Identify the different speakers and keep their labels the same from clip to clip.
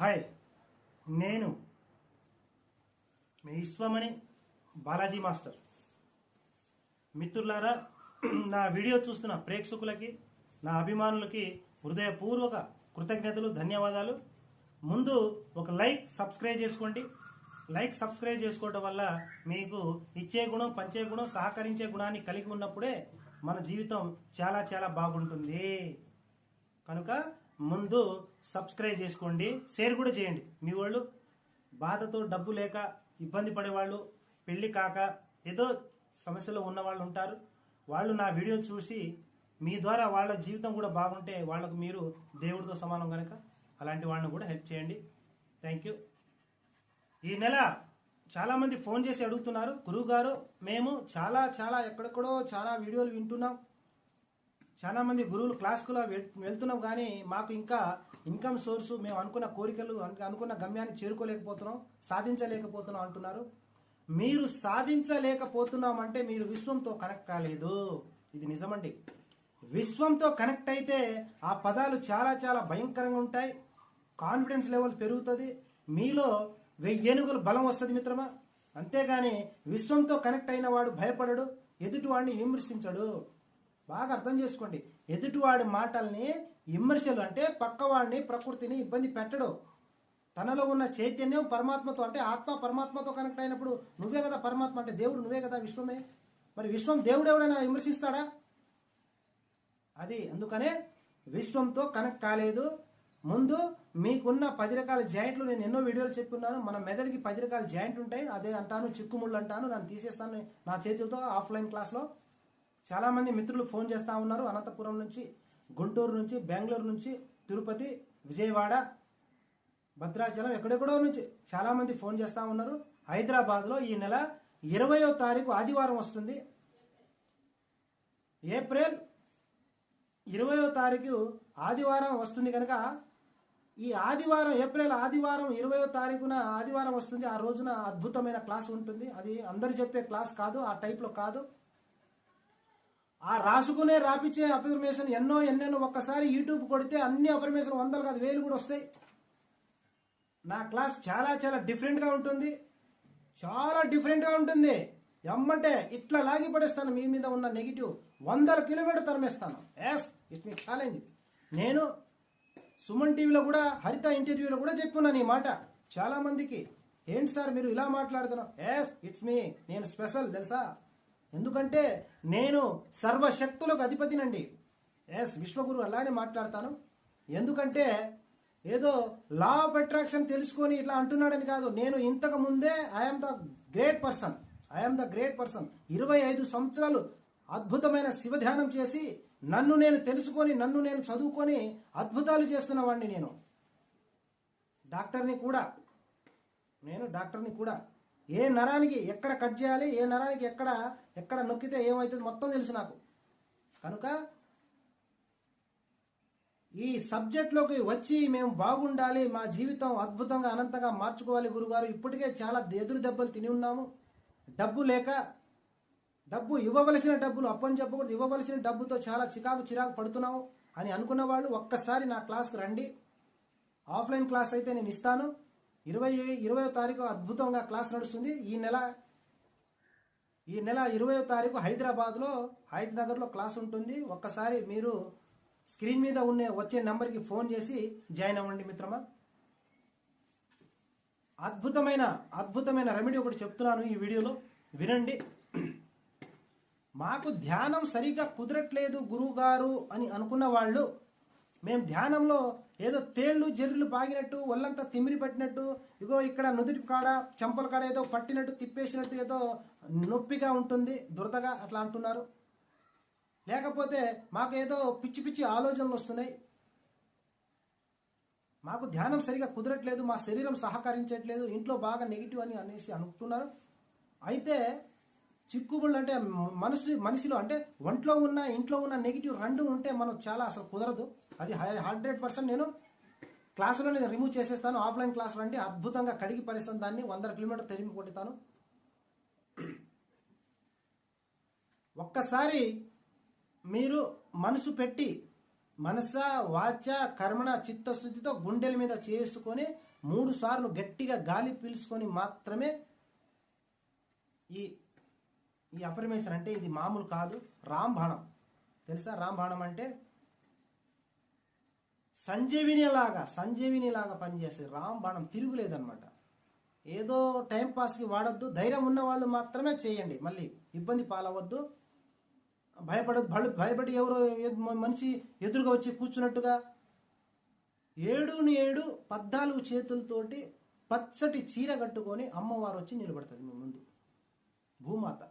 Speaker 1: Hi నేను మీ Vishwamani Balaji master. మిత్రులారా నా వీడియో చూస్తున్న ప్రేక్షకులకి నా అభిమానులకి హృదయపూర్వక కృతజ్ఞతలు ధన్యవాదాలు. ముందు ఒక లైక్ సబ్స్క్రైబ్ చేసుకోండి. లైక్ సబ్స్క్రైబ్ చేసుకోవడం వల్ల మీకు ఇచ్చే గుణం పంచే గుణం సహకరించే గుణాన్ని కలిగి ఉన్నప్పుడే మన జీవితం చాలా చాలా బాగుంటుంది. కనుక ముందు సబ్స్క్రైబ్ చేసుకోండి షేర్ కూడా చేయండి. మీ వాళ్ళు బాధతో డబ్బు లేక ఇబ్బంది పడేవాళ్ళు పెళ్ళి కాక ఏదో సమస్యలో ఉన్న వాళ్ళు ఉంటారు. వాళ్ళు నా వీడియో చూసి మీ ద్వారా వాళ్ళ జీవితం కూడా బాగుంటే వాళ్ళకు మీరు దేవుడితో సమానం కనుక అలాంటి వాళ్ళని కూడా హెల్ప్ చేయండి. థ్యాంక్ యూ ఈ నెల చాలామంది ఫోన్ చేసి అడుగుతున్నారు గురువు గారు మేము చాలా చాలా ఎక్కడెక్కడో చాలా వీడియోలు వింటున్నాం. చాలా మంది గురువులు క్లాస్కులో వెళ్తున్నాం కానీ మాకు ఇంకా ఇన్కమ్ సోర్స్ మేము అనుకున్న కోరికలు అనుకున్న గమ్యాన్ని చేరుకోలేకపోతున్నాం సాధించలేకపోతున్నాం అంటున్నారు. మీరు సాధించలేకపోతున్నాం అంటే మీరు విశ్వంతో కనెక్ట్ కాలేదు. ఇది నిజమండి. విశ్వంతో కనెక్ట్ అయితే ఆ పదాలు చాలా చాలా భయంకరంగా ఉంటాయి. కాన్ఫిడెన్స్ లెవెల్ పెరుగుతుంది. మీలో వెయ్యి ఏనుగులు బలం వస్తుంది మిత్రమా? అంతేగాని విశ్వంతో కనెక్ట్ అయిన వాడు భయపడడు ఎదుటివాడిని విమర్శించడు. బాగా అర్థం చేసుకోండి. ఎదుటివాడి మాటల్ని విమర్శలు అంటే పక్కవాడిని ప్రకృతిని ఇబ్బంది పెట్టడు. తనలో ఉన్న చైతన్యం పరమాత్మతో అంటే ఆత్మ పరమాత్మతో కనెక్ట్ అయినప్పుడు నువ్వే కదా పరమాత్మ అంటే దేవుడు నువ్వే కదా విశ్వమే? మరి విశ్వం దేవుడు ఎవడైనా విమర్శిస్తాడా? అది అందుకనే విశ్వంతో కనెక్ట్ కాలేదు. ముందు మీకున్న పది రకాల జాయింట్లు నేను ఎన్నో వీడియోలు చెప్పున్నాను. మన మెదడుకి పది రకాల జాయింట్ ఉంటాయి. అదే అంటాను చిక్కుముళ్ళు అంటాను. దాన్ని తీసేస్తాను నా చేతులతో ఆఫ్లైన్ క్లాస్లో. చాలా మంది మిత్రులు ఫోన్ చేస్తా ఉన్నారు. అనంతపురం నుంచి గుంటూరు నుంచి బెంగళూరు నుంచి తిరుపతి విజయవాడ భద్రాచలం ఎక్కడెక్కడో నుంచి చాలా మంది ఫోన్ చేస్తా ఉన్నారు. హైదరాబాద్లో ఈ నెల ఇరవయో తారీఖు ఆదివారం వస్తుంది. ఏప్రిల్ ఇరవయో తారీఖు ఆదివారం వస్తుంది కనుక ఈ ఆదివారం ఏప్రిల్ ఆదివారం ఇరవయో తారీఖున ఆదివారం వస్తుంది. ఆ రోజున అద్భుతమైన క్లాస్ ఉంటుంది. అది అందరు చెప్పే క్లాస్ కాదు ఆ టైప్లో కాదు. ఆ రాసుకునే రాపిచ్చే అఫర్మేషన్ ఎన్నో ఎన్నెన్నో ఒక్కసారి యూట్యూబ్ కొడితే అన్ని అఫర్మేషన్ వందలు కాదు వేలు కూడా వస్తాయి. నా క్లాస్ చాలా చాలా డిఫరెంట్గా ఉంటుంది. చాలా డిఫరెంట్గా ఉంటుంది. ఎమ్మంటే ఇట్లా లాగి పడేస్తాను మీ మీద ఉన్న నెగిటివ్. వందల కిలోమీటర్ తరమేస్తాను. ఎస్ ఇట్స్ మీ ఛాలెంజ్ నేను సుమన్ టీవీలో కూడా హరిత ఇంటర్వ్యూలో కూడా చెప్పున్నాను ఈ మాట. చాలా మందికి ఏంటి సార్ మీరు ఇలా మాట్లాడుతున్నాం ఎస్ ఇట్స్ మీ నేను స్పెషల్ తెలుసా? ఎందుకంటే నేను సర్వశక్తులకు అధిపతినండి. ఎస్ విశ్వగురు అలానే మాట్లాడతాను. ఎందుకంటే ఏదో లా ఆఫ్ అట్రాక్షన్ తెలుసుకొని ఇట్లా అంటున్నాడని కాదు. నేను ఇంతకు ముందే I'm the great person I'm the great person ఇరవై ఐదు సంవత్సరాలు అద్భుతమైన శివ ధ్యానం చేసి నన్ను నేను తెలుసుకొని నన్ను నేను చదువుకొని అద్భుతాలు చేస్తున్న వాడిని నేను. డాక్టర్ని కూడా. నేను డాక్టర్ని కూడా. ఏ నరానికి ఎక్కడ కట్ చేయాలి ఏ నరానికి ఎక్కడ ఎక్కడ నొక్కితే ఏమవుతుంది మొత్తం తెలుసు నాకు. కనుక ఈ సబ్జెక్ట్లోకి వచ్చి మేము బాగుండాలి మా జీవితం అద్భుతంగా అనంతంగా మార్చుకోవాలి గురుగారు. ఇప్పటికే చాలా ఎదురు దెబ్బలు తిని ఉన్నాము. డబ్బు లేక డబ్బు ఇవ్వవలసిన డబ్బులు అప్పని చెప్పకూడదు ఇవ్వవలసిన డబ్బుతో చాలా చికాకు చిరాకు పడుతున్నాము అని అనుకున్న వాళ్ళు ఒక్కసారి నా క్లాస్కు రండి. ఆఫ్లైన్ క్లాస్ అయితే నేను ఇస్తాను. ఇరవై ఇరవయో తారీఖు అద్భుతంగా క్లాస్ నడుస్తుంది. ఈ నెల ఈ నెల ఇరవయో తారీఖు హైదరాబాద్లో హైద్ నగర్లో క్లాస్ ఉంటుంది. ఒక్కసారి మీరు స్క్రీన్ మీద ఉన్న వచ్చే నెంబర్కి ఫోన్ చేసి జాయిన్ అవ్వండి మిత్రమా. అద్భుతమైన అద్భుతమైన రెమెడీ ఒకటి చెప్తున్నాను ఈ వీడియోలో. వినండి. మాకు ధ్యానం సరిగ్గా కుదరట్లేదు గురువు గారు అని అనుకున్న వాళ్ళు మేము ధ్యానంలో ఏదో తేళ్ళు జర్రులు పాగినట్టు ఒళ్ళంతా తిమిరి పట్టినట్టు ఇగో ఇక్కడ నుదుటి కాడ చెంపల కాడ ఏదో పట్టినట్టు తిప్పేసినట్టు ఏదో నొప్పిగా ఉంటుంది దురదగా అట్లా అంటున్నారు. లేకపోతే మాకు ఏదో పిచ్చి పిచ్చి ఆలోచనలు వస్తున్నాయి. మాకు ధ్యానం సరిగా కుదరట్లేదు మా శరీరం సహకరించట్లేదు ఇంట్లో బాగా నెగిటివ్ అని అనేసి అనుకుంటున్నారు అయితే చిక్కుబుళ్ళు అంటే మనసు మనిషిలో అంటే ఒంట్లో ఉన్న ఇంట్లో ఉన్న నెగిటివ్ రెండు ఉంటే మనం చాలా అసలు కుదరదు. అది హండ్రెడ్ పర్సెంట్ నేను క్లాసులో నేను రిమూవ్ చేసేస్తాను. ఆఫ్లైన్ క్లాస్ రండి. అద్భుతంగా కడిగి పరిస్తాను దాన్ని వందల కిలోమీటర్ తెరిమి కొట్టుతాను ఒక్కసారి మీరు మనసు పెట్టి మనస వాచ కర్మణ చిత్తశుద్ధితో గుండెల మీద చేసుకొని మూడు సార్లు గట్టిగా గాలి పీల్చుకొని మాత్రమే ఈ ఈ అపరిమేషన్ అంటే ఇది మామూలు కాదు రాంబాణం తెలుసా? రాంబాణం అంటే సంజీవినిలాగా సంజీవినిలాగా సంజీవిని పనిచేస్తుంది రాంబాణం తిరుగులేదనమాట ఏదో టైంపాస్కి వాడద్దు ధైర్యం ఉన్న వాళ్ళు మాత్రమే చేయండి. మళ్ళీ ఇబ్బంది పాలవద్దు భయపడదు భయపడి ఎవరో మనిషి ఎదురుగా వచ్చి కూర్చున్నట్టుగా ఏడుని ఏడు పద్నాలుగు చేతులతోటి పచ్చటి చీర కట్టుకొని అమ్మవారు వచ్చి నిలబడుతుంది మీ ముందు. భూమాత.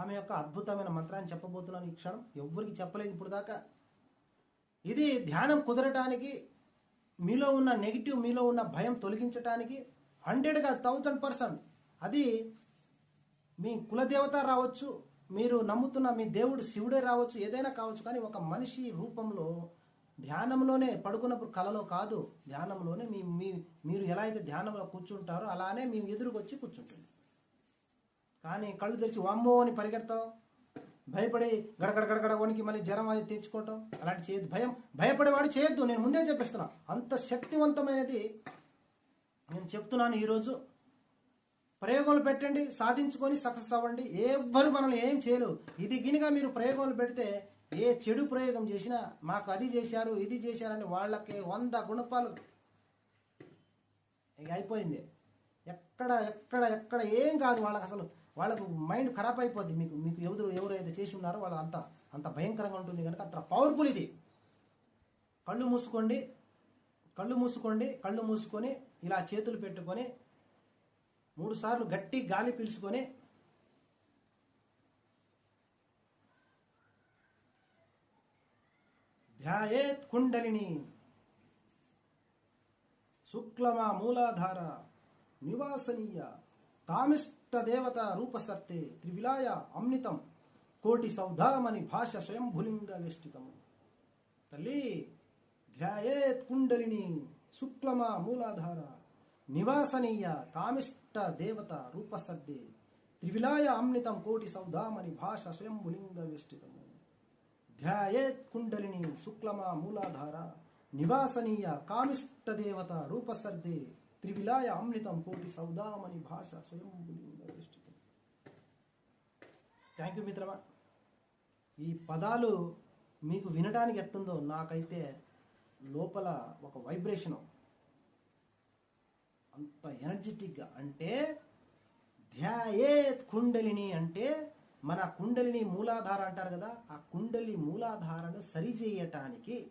Speaker 1: ఆమె యొక్క అద్భుతమైన మంత్రాన్ని చెప్పబోతున్నాను ఈ క్షణం. ఎవ్వరికి చెప్పలేదు ఇప్పుడు దాకా. ఇది ధ్యానం కుదరటానికి మీలో ఉన్న నెగిటివ్ మీలో ఉన్న భయం తొలగించటానికి హండ్రెడ్గా థౌజండ్ పర్సెంట్ అది మీ కులదేవత రావచ్చు మీరు నమ్ముతున్న మీ దేవుడు శివుడే రావచ్చు ఏదైనా కావచ్చు కానీ ఒక మనిషి రూపంలో ధ్యానంలోనే పడుకున్నప్పుడు కలలో కాదు. ధ్యానంలోనే మీ మీ మీరు ఎలా అయితే ధ్యానంలో కూర్చుంటారో అలానే మీ ఎదురుకొచ్చి కూర్చుంటుంది. కానీ కళ్ళు తెరిచి వామ్మో అని పరిగెడతావు? భయపడి గడగడ గడగడ వణికి మళ్ళీ జ్వరం అది తెచ్చుకోవటం అలాంటి చేయొద్దు. భయం భయపడేవాడు చేయొద్దు. నేను ముందే చెప్పిస్తున్నా. అంత శక్తివంతమైనది నేను చెప్తున్నాను ఈరోజు. ప్రయోగాలు పెట్టండి సాధించుకొని సక్సెస్ అవ్వండి. ఎవ్వరు మనల్ని ఏం చేయరు. ఇది గినిగా మీరు ప్రయోగాలు పెడితే ఏ చెడు ప్రయోగం చేసినా మాకు అది చేశారు ఇది చేశారని వాళ్ళకి వంద గుణపాలు. ఇక అయిపోయింది. ఎక్కడ ఎక్కడ ఎక్కడ ఏం కాదు వాళ్ళకి అసలు. వాళ్ళకు మైండ్ ఖరాబ్ అయిపోద్ది. మీకు మీకు ఎవరు ఎవరైతే చేసి ఉన్నారో వాళ్ళు అంత అంత భయంకరంగా ఉంటుంది కనుక అంత పవర్ఫుల్ ఇది. కళ్ళు మూసుకోండి కళ్ళు మూసుకోండి కళ్ళు మూసుకొని ఇలా చేతులు పెట్టుకొని మూడు సార్లు గట్టి గాలి పీల్చుకొని ధ్యాయేత్ కుండలిని శుక్లమా మూలాధార నివాసనీయ తామిస్ దేవత రూపసర్తే త్రివిలాయ అమ్నితం కోటి సౌధామని భాష స్వయంభులింగ వేష్టితము. తల్లి ధ్యాయేత్ కుండలిని శుక్లమా మూలాధార నివాసనీయ కామిష్ట దేవత రూపసర్దే త్రివిలాయ అమ్నితం కోటి సౌధామని భాష స్వయంభులింగ వేష్టితము. ధ్యాయేత్ కుండలిని శుక్లమా మూలాధార నివాసనీయ కామిష్ట దేవత రూపసర్దే త్రివిలాయ అమృతం కోటి సౌదామని భాష స్వయం థ్యాంక్ యూ మిత్రమా. ఈ పదాలు మీకు వినడానికి ఎట్టుందో నాకైతే లోపల ఒక వైబ్రేషను అంత ఎనర్జెటిక్గా అంటే ధ్యాయేత్ కుండలిని అంటే మన కుండలిని మూలాధార అంటారు కదా ఆ కుండలి మూలాధారను సరిచేయటానికి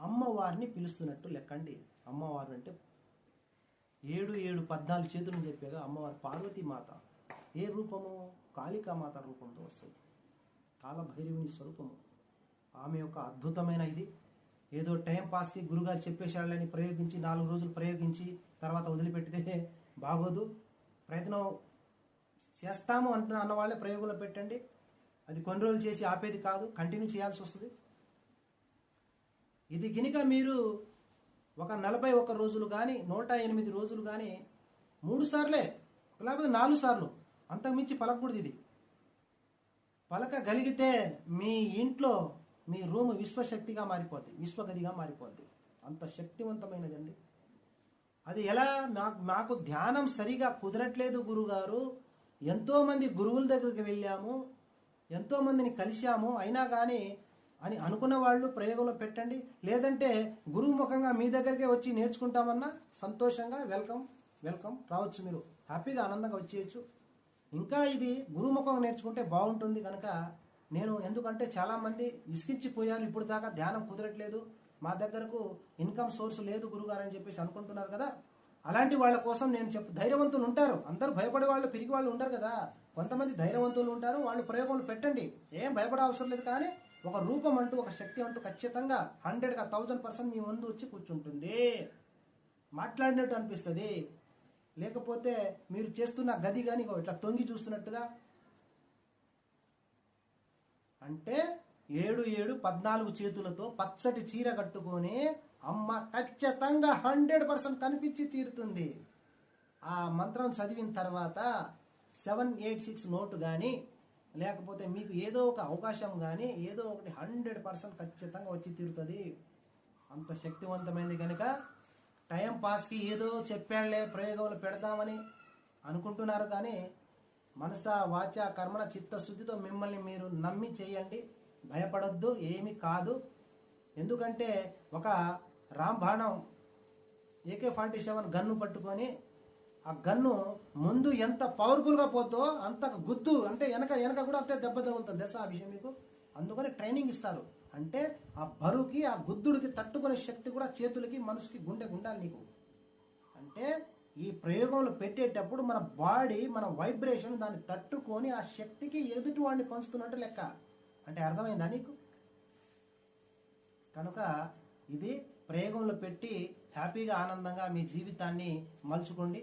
Speaker 1: అమ్మవారిని పిలుస్తున్నట్టు లెక్కండి. అమ్మవారు అంటే ఏడు ఏడు పద్నాలుగు చేతులు చెప్పాగా అమ్మవారు పార్వతీ మాత ఏ రూపము కాళికామాత రూపంతో వస్తుంది. కాలభైరవుని స్వరూపము. ఆమె యొక్క అద్భుతమైన ఇది. ఏదో టైం పాస్కి గురుగారు చెప్పేశాళ్ళని ప్రయోగించి నాలుగు రోజులు ప్రయోగించి తర్వాత వదిలిపెట్టితే బాగోదు. ప్రయత్నం చేస్తాము అంటున్న అన్న వాళ్ళే ప్రయోగంలో పెట్టండి. అది కొన్ని రోజులు చేసి ఆపేది కాదు కంటిన్యూ చేయాల్సి వస్తుంది. ఇది గినిక మీరు ఒక నలభై ఒక్క రోజులు కానీ నూట ఎనిమిది రోజులు కానీ మూడు సార్లే లేకపోతే నాలుగు సార్లు. అంతకుమించి పలకూడదు ఇది. పలకగలిగితే మీ ఇంట్లో మీ రూమ్ విశ్వశక్తిగా మారిపోద్ది విశ్వగదిగా మారిపోద్ది. అంత శక్తివంతమైనదండి. అది ఎలా? నాకు మాకు ధ్యానం సరిగా కుదరట్లేదు గురుగారు. ఎంతోమంది గురువుల దగ్గరికి వెళ్ళాము. ఎంతోమందిని కలిశాము. అయినా కానీ అని అనుకున్న వాళ్ళు ప్రయోగంలో పెట్టండి. లేదంటే గురువు ముఖంగా మీ దగ్గరికే వచ్చి నేర్చుకుంటామన్నా సంతోషంగా వెల్కమ్ వెల్కమ్ రావచ్చు మీరు. హ్యాపీగా ఆనందంగా వచ్చేయచ్చు. ఇంకా ఇది గురుముఖం నేర్చుకుంటే బాగుంటుంది కనుక నేను ఎందుకంటే చాలామంది విసిగించిపోయారు. ఇప్పుడు దాకా ధ్యానం కుదరట్లేదు. మా దగ్గరకు ఇన్కమ్ సోర్స్ లేదు గురుగారు అని చెప్పేసి అనుకుంటున్నారు కదా. అలాంటి వాళ్ళ కోసం నేను చెప్పు ధైర్యవంతులు ఉంటారు. అందరూ భయపడే వాళ్ళు పిరిగి వాళ్ళు ఉండరు కదా. కొంతమంది ధైర్యవంతులు ఉంటారు. వాళ్ళు ప్రయోగంలో పెట్టండి. ఏం భయపడే అవసరం లేదు కానీ ఒక రూపం అంటూ ఒక శక్తి అంటూ ఖచ్చితంగా హండ్రెడ్గా థౌజండ్ పర్సెంట్ మీ ముందు వచ్చి కూర్చుంటుంది. మాట్లాడినట్టు అనిపిస్తుంది. లేకపోతే మీరు చేస్తున్న గది కానీ ఇట్లా తొంగి చూస్తున్నట్టుగా. అంటే ఏడు ఏడు పద్నాలుగు చేతులతో పచ్చటి చీర కట్టుకొని అమ్మ ఖచ్చితంగా హండ్రెడ్ పర్సెంట్ కనిపించి తీరుతుంది. ఆ మంత్రం చదివిన తర్వాత సెవెన్ ఎయిట్ సిక్స్ నోటు కానీ
Speaker 2: లేకపోతే మీకు ఏదో ఒక అవకాశం కానీ ఏదో ఒకటి హండ్రెడ్ పర్సెంట్ ఖచ్చితంగా వచ్చి తీరుతుంది. అంత శక్తివంతమైంది కనుక టైం పాస్కి ఏదో చెప్పాడులే ప్రయోగంలో పెడదామని అనుకుంటున్నారు కానీ మనస వాచ కర్మణ చిత్తశుద్ధితో మిమ్మల్ని మీరు నమ్మి చేయండి. భయపడొద్దు ఏమీ కాదు. ఎందుకంటే ఒక రాంబాణం ఏకే ఫార్టీ సెవెన్ గన్ను పట్టుకొని ఆ గన్ను ముందు ఎంత పవర్ఫుల్గా పోతో అంత గుద్దు అంటే వెనక వెనక కూడా అంతే దెబ్బ తగులుతుంది తెలుసా ఆ విషయం మీకు? అందుకని ట్రైనింగ్ ఇస్తారు. అంటే ఆ బరువుకి ఆ గుద్దుడికి తట్టుకునే శక్తి కూడా చేతులకి మనసుకి గుండె ఉండాలి నీకు. అంటే ఈ ప్రయోగంలో పెట్టేటప్పుడు మన బాడీ మన వైబ్రేషన్ దాన్ని తట్టుకొని ఆ శక్తికి ఎదుటి వాడిని పంచుతున్నట్టు లెక్క. అంటే అర్థమైందా నీకు? కనుక ఇది ప్రయోగంలో పెట్టి హ్యాపీగా ఆనందంగా మీ జీవితాన్ని మలుచుకోండి.